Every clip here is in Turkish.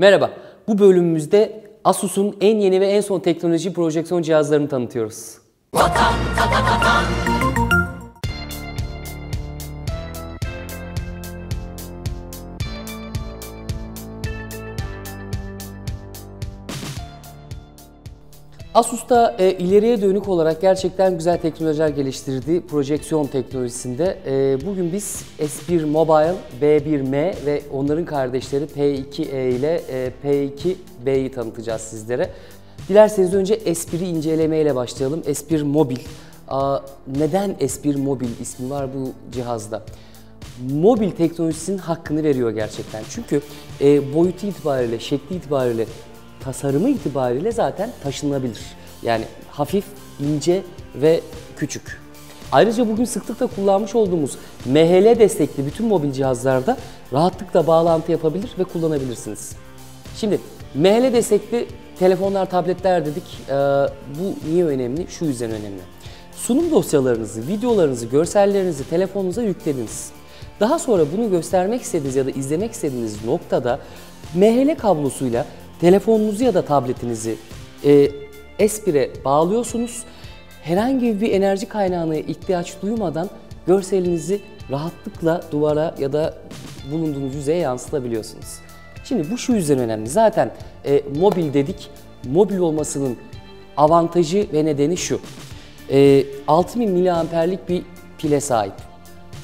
Merhaba, bu bölümümüzde Asus'un en yeni ve en son teknoloji projeksiyon cihazlarını tanıtıyoruz. Asus'ta e, ileriye dönük olarak gerçekten güzel teknolojiler geliştirdiği projeksiyon teknolojisinde e, bugün biz S1 Mobile, B1M ve onların kardeşleri P2E ile e, P2B'yi tanıtacağız sizlere. Dilerseniz önce S1'i incelemeyle başlayalım. S1 Mobil. Aa, neden S1 Mobil ismi var bu cihazda? mobil teknolojisinin hakkını veriyor gerçekten. Çünkü e, boyutu itibariyle, şekli itibariyle, tasarımı itibariyle zaten taşınabilir. Yani hafif, ince ve küçük. Ayrıca bugün sıklıkla kullanmış olduğumuz MHL destekli bütün mobil cihazlarda rahatlıkla bağlantı yapabilir ve kullanabilirsiniz. Şimdi MHL destekli telefonlar, tabletler dedik. Ee, bu niye önemli? Şu yüzden önemli. Sunum dosyalarınızı, videolarınızı, görsellerinizi telefonunuza yüklediniz. Daha sonra bunu göstermek istediğiniz ya da izlemek istediğiniz noktada MHL kablosuyla telefonunuzu ya da tabletinizi e, S1'e bağlıyorsunuz. Herhangi bir enerji kaynağına ihtiyaç duymadan görselinizi rahatlıkla duvara ya da bulunduğunuz yüzeye yansıtabiliyorsunuz. Şimdi bu şu yüzden önemli. Zaten e, mobil dedik. Mobil olmasının avantajı ve nedeni şu. E, 6000 miliamperlik bir pile sahip.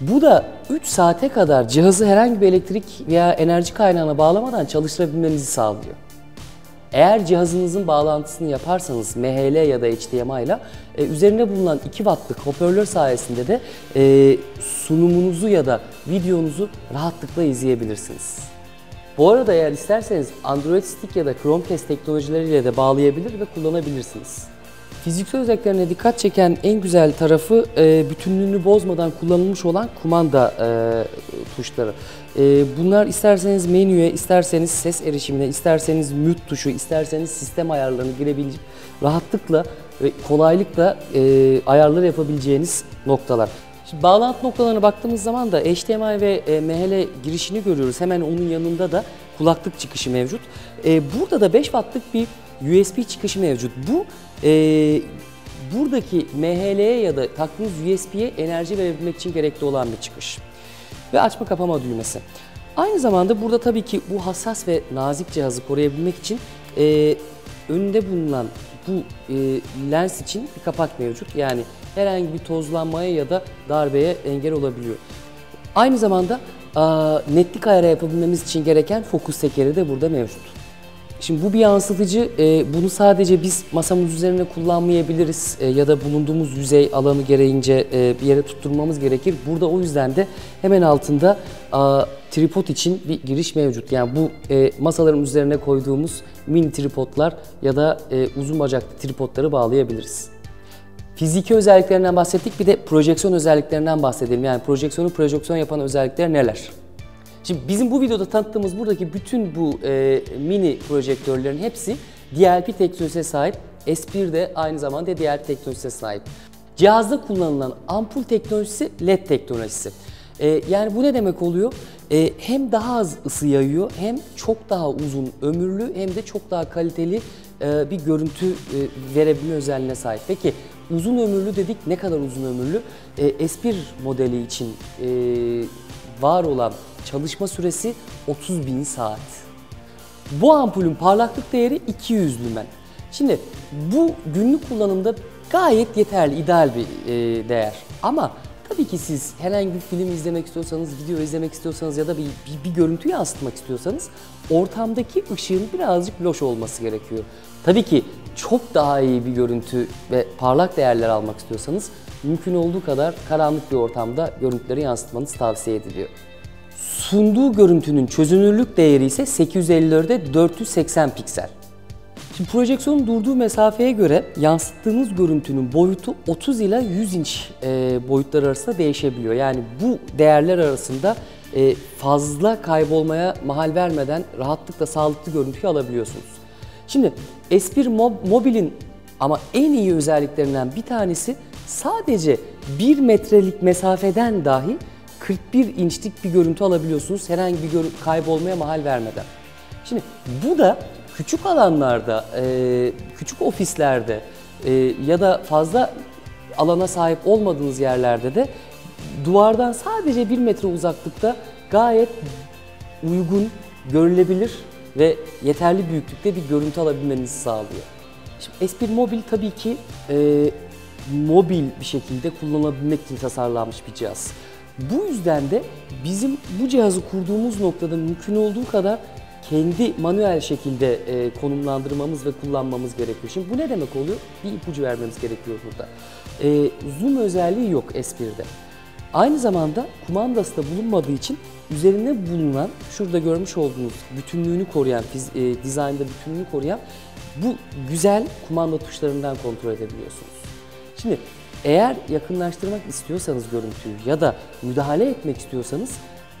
Bu da 3 saate kadar cihazı herhangi bir elektrik veya enerji kaynağına bağlamadan çalıştırabilmenizi sağlıyor. Eğer cihazınızın bağlantısını yaparsanız MHL ya da HDMI ile e, üzerine bulunan 2 wattlık hoparlör sayesinde de e, sunumunuzu ya da videonuzu rahatlıkla izleyebilirsiniz. Bu arada eğer isterseniz Android Stick ya da Chromecast teknolojileriyle de bağlayabilir ve kullanabilirsiniz. Fiziksel özelliklerine dikkat çeken en güzel tarafı e, bütünlüğünü bozmadan kullanılmış olan kumanda e, tuşları. E, bunlar isterseniz menüye, isterseniz ses erişimine, isterseniz mute tuşu, isterseniz sistem ayarlarını girebilip rahatlıkla ve kolaylıkla e, ayarlar yapabileceğiniz noktalar. Şimdi bağlantı noktalarına baktığımız zaman da HDMI ve MHL girişini görüyoruz. Hemen onun yanında da kulaklık çıkışı mevcut. Burada da 5 wattlık bir USB çıkışı mevcut. Bu e, buradaki MHL'ye ya da taktığınız USB'ye enerji verebilmek için gerekli olan bir çıkış. Ve açma kapama düğmesi. Aynı zamanda burada tabii ki bu hassas ve nazik cihazı koruyabilmek için e, önünde bulunan bu e, lens için bir kapak mevcut. Yani herhangi bir tozlanmaya ya da darbeye engel olabiliyor. Aynı zamanda a, netlik ayarı yapabilmemiz için gereken fokus tekeri de burada mevcut. Şimdi bu bir yansıtıcı. E, bunu sadece biz masamız üzerine kullanmayabiliriz e, ya da bulunduğumuz yüzey alanı gereğince e, bir yere tutturmamız gerekir. Burada o yüzden de hemen altında tripod için bir giriş mevcut. Yani bu e, masaların üzerine koyduğumuz mini tripodlar ya da uzun bacaklı tripodları bağlayabiliriz. Fiziki özelliklerinden bahsettik bir de projeksiyon özelliklerinden bahsedelim. Yani projeksiyonu projeksiyon yapan özellikler neler? Şimdi bizim bu videoda tanıttığımız buradaki bütün bu e, mini projektörlerin hepsi DLP teknolojisine sahip. S1 de aynı zamanda DLP teknolojisine sahip. Cihazda kullanılan ampul teknolojisi LED teknolojisi. E, yani bu ne demek oluyor? E, hem daha az ısı yayıyor hem çok daha uzun ömürlü hem de çok daha kaliteli e, bir görüntü e, verebilme özelliğine sahip. Peki uzun ömürlü dedik ne kadar uzun ömürlü? E, S1 modeli için e, var olan çalışma süresi 30 bin saat. Bu ampulün parlaklık değeri 200 lümen. Şimdi bu günlük kullanımda gayet yeterli, ideal bir e, değer. Ama tabii ki siz herhangi bir film izlemek istiyorsanız, video izlemek istiyorsanız ya da bir, bir, bir görüntü yansıtmak istiyorsanız ortamdaki ışığın birazcık loş olması gerekiyor. Tabii ki çok daha iyi bir görüntü ve parlak değerler almak istiyorsanız mümkün olduğu kadar karanlık bir ortamda görüntüleri yansıtmanız tavsiye ediliyor. Sunduğu görüntünün çözünürlük değeri ise 854'e 480 piksel. Şimdi projeksiyonun durduğu mesafeye göre yansıttığınız görüntünün boyutu 30 ila 100 inç e, boyutlar arasında değişebiliyor. Yani bu değerler arasında e, fazla kaybolmaya mahal vermeden rahatlıkla sağlıklı görüntüyü alabiliyorsunuz. Şimdi S1 Mobil'in ama en iyi özelliklerinden bir tanesi sadece 1 metrelik mesafeden dahi 41 inçlik bir görüntü alabiliyorsunuz herhangi bir kaybolmaya mahal vermeden. Şimdi bu da küçük alanlarda, e, küçük ofislerde e, ya da fazla alana sahip olmadığınız yerlerde de duvardan sadece bir metre uzaklıkta gayet uygun, görülebilir ve yeterli büyüklükte bir görüntü alabilmenizi sağlıyor. Şimdi S1 Mobil tabii ki e, mobil bir şekilde kullanabilmek için tasarlanmış bir cihaz. Bu yüzden de bizim bu cihazı kurduğumuz noktada mümkün olduğu kadar kendi manuel şekilde e, konumlandırmamız ve kullanmamız gerekiyor. Şimdi bu ne demek oluyor? Bir ipucu vermemiz gerekiyor burada. E, zoom özelliği yok S1'de. Aynı zamanda kumandası da bulunmadığı için üzerinde bulunan, şurada görmüş olduğunuz bütünlüğünü koruyan, e, dizaynda bütünlüğünü koruyan bu güzel kumanda tuşlarından kontrol edebiliyorsunuz. Şimdi eğer yakınlaştırmak istiyorsanız görüntüyü ya da müdahale etmek istiyorsanız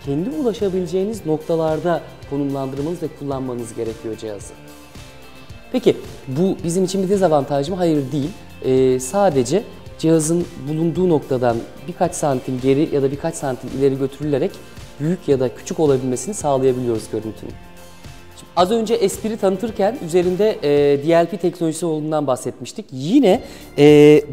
kendi ulaşabileceğiniz noktalarda konumlandırmanız ve kullanmanız gerekiyor cihazı. Peki bu bizim için bir dezavantaj mı? Hayır değil. Ee, sadece cihazın bulunduğu noktadan birkaç santim geri ya da birkaç santim ileri götürülerek büyük ya da küçük olabilmesini sağlayabiliyoruz görüntünün. Az önce S1'i tanıtırken üzerinde e, DLP teknolojisi olduğundan bahsetmiştik. Yine e,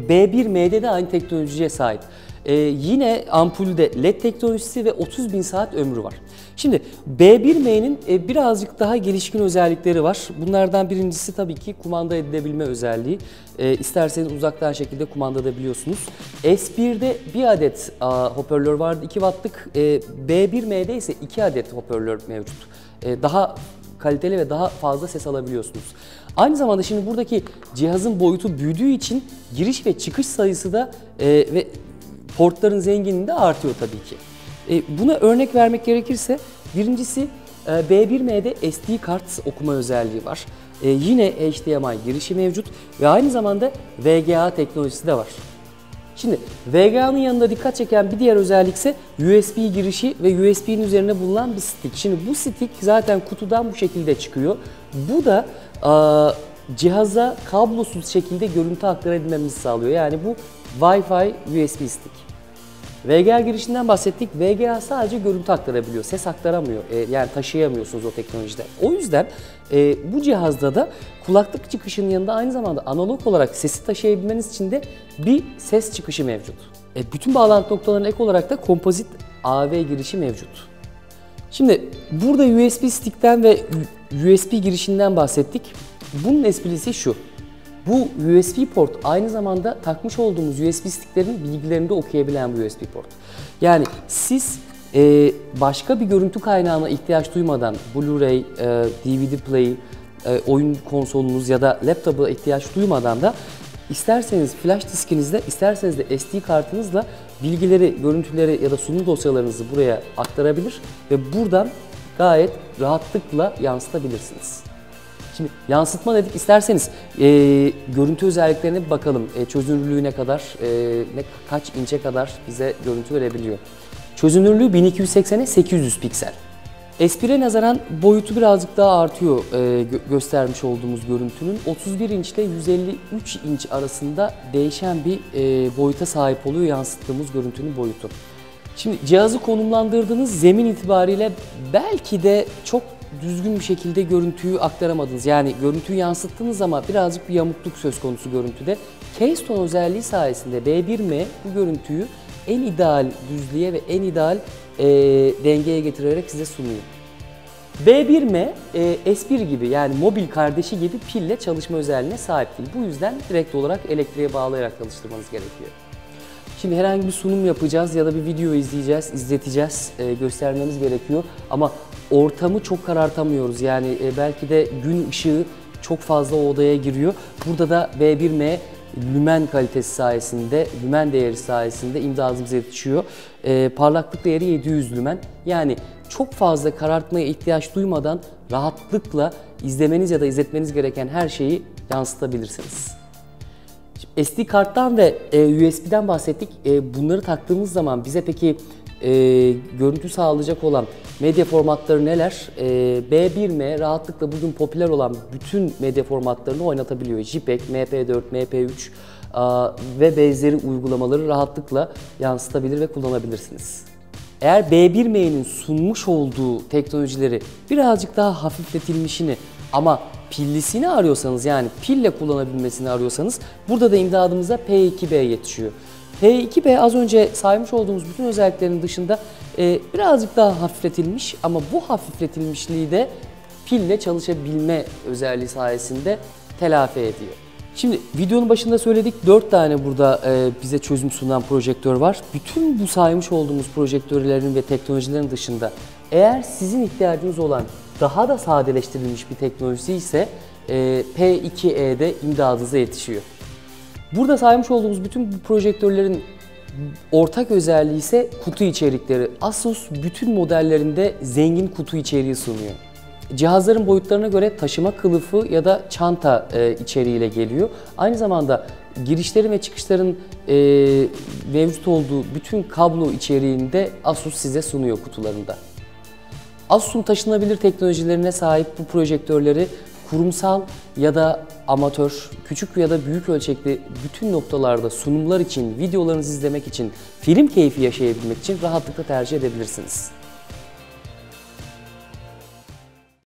B1M'de de aynı teknolojiye sahip. E, yine ampulde LED teknolojisi ve 30 bin saat ömrü var. Şimdi B1M'nin e, birazcık daha gelişkin özellikleri var. Bunlardan birincisi tabii ki kumanda edilebilme özelliği. E, isterseniz uzaktan şekilde kumanda edebiliyorsunuz. S1'de bir adet a, hoparlör vardı 2 wattlık. E, B1M'de ise 2 adet hoparlör mevcut. E, daha kaliteli ve daha fazla ses alabiliyorsunuz. Aynı zamanda şimdi buradaki cihazın boyutu büyüdüğü için giriş ve çıkış sayısı da e, ve portların zenginliği de artıyor tabii ki. E, buna örnek vermek gerekirse birincisi e, B1M'de SD kart okuma özelliği var. E, yine HDMI girişi mevcut ve aynı zamanda VGA teknolojisi de var. Şimdi VGA'nın yanında dikkat çeken bir diğer özellik ise USB girişi ve USB'nin üzerine bulunan bir stick. Şimdi bu stick zaten kutudan bu şekilde çıkıyor. Bu da a, cihaza kablosuz şekilde görüntü aktarabilmemizi sağlıyor. Yani bu Wi-Fi USB stick. VGA girişinden bahsettik. VGA sadece görüntü aktarabiliyor, ses aktaramıyor. E, yani taşıyamıyorsunuz o teknolojide. O yüzden e, bu cihazda da kulaklık çıkışının yanında aynı zamanda analog olarak sesi taşıyabilmeniz için de bir ses çıkışı mevcut. E, bütün bağlantı noktalarına ek olarak da kompozit AV girişi mevcut. Şimdi burada USB stick'ten ve USB girişinden bahsettik. Bunun esprisi şu. Bu USB port aynı zamanda takmış olduğumuz USB sticklerin bilgilerini de okuyabilen bir USB port. Yani siz e, başka bir görüntü kaynağına ihtiyaç duymadan Blu-ray, e, DVD play, e, oyun konsolunuz ya da laptopa ihtiyaç duymadan da isterseniz flash diskinizle, isterseniz de SD kartınızla bilgileri, görüntüleri ya da sunum dosyalarınızı buraya aktarabilir ve buradan gayet rahatlıkla yansıtabilirsiniz. Şimdi yansıtma dedik isterseniz e, görüntü özelliklerine bir bakalım. E, çözünürlüğü ne kadar, e, ne kaç inçe kadar bize görüntü verebiliyor. Çözünürlüğü 1280'e 800 piksel. S1'e nazaran boyutu birazcık daha artıyor e, gö- göstermiş olduğumuz görüntünün. 31 inç ile 153 inç arasında değişen bir e, boyuta sahip oluyor yansıttığımız görüntünün boyutu. Şimdi cihazı konumlandırdığınız zemin itibariyle belki de çok düzgün bir şekilde görüntüyü aktaramadınız. Yani görüntüyü yansıttınız ama birazcık bir yamukluk söz konusu görüntüde. Keystone özelliği sayesinde B1M bu görüntüyü en ideal düzlüğe ve en ideal e, dengeye getirerek size sunuyor. B1M e, S1 gibi yani mobil kardeşi gibi pille çalışma özelliğine sahip değil. Bu yüzden direkt olarak elektriğe bağlayarak çalıştırmanız gerekiyor. Şimdi herhangi bir sunum yapacağız ya da bir video izleyeceğiz, izleteceğiz, e, göstermemiz gerekiyor. Ama ortamı çok karartamıyoruz. Yani e, belki de gün ışığı çok fazla odaya giriyor. Burada da B1M lümen kalitesi sayesinde, lümen değeri sayesinde imdadımıza yetişiyor. E, parlaklık değeri 700 lümen. Yani çok fazla karartmaya ihtiyaç duymadan rahatlıkla izlemeniz ya da izletmeniz gereken her şeyi yansıtabilirsiniz. SD karttan ve e, USB'den bahsettik. E, bunları taktığımız zaman bize peki e, görüntü sağlayacak olan medya formatları neler? E, B1M rahatlıkla bugün popüler olan bütün medya formatlarını oynatabiliyor. JPEG, MP4, MP3 a, ve benzeri uygulamaları rahatlıkla yansıtabilir ve kullanabilirsiniz. Eğer B1M'nin sunmuş olduğu teknolojileri birazcık daha hafifletilmişini ama pillisini arıyorsanız yani pille kullanabilmesini arıyorsanız burada da imdadımıza P2B yetişiyor. P2B az önce saymış olduğumuz bütün özelliklerin dışında e, birazcık daha hafifletilmiş ama bu hafifletilmişliği de pille çalışabilme özelliği sayesinde telafi ediyor. Şimdi videonun başında söyledik 4 tane burada e, bize çözüm sunan projektör var. Bütün bu saymış olduğumuz projektörlerin ve teknolojilerin dışında eğer sizin ihtiyacınız olan daha da sadeleştirilmiş bir teknolojisi ise e, P2E'de imdadınıza yetişiyor. Burada saymış olduğumuz bütün bu projektörlerin ortak özelliği ise kutu içerikleri. Asus bütün modellerinde zengin kutu içeriği sunuyor. Cihazların boyutlarına göre taşıma kılıfı ya da çanta e, içeriğiyle geliyor. Aynı zamanda girişlerin ve çıkışların e, mevcut olduğu bütün kablo içeriğinde Asus size sunuyor kutularında. Asus'un taşınabilir teknolojilerine sahip bu projektörleri kurumsal ya da amatör, küçük ya da büyük ölçekli bütün noktalarda sunumlar için, videolarınızı izlemek için, film keyfi yaşayabilmek için rahatlıkla tercih edebilirsiniz.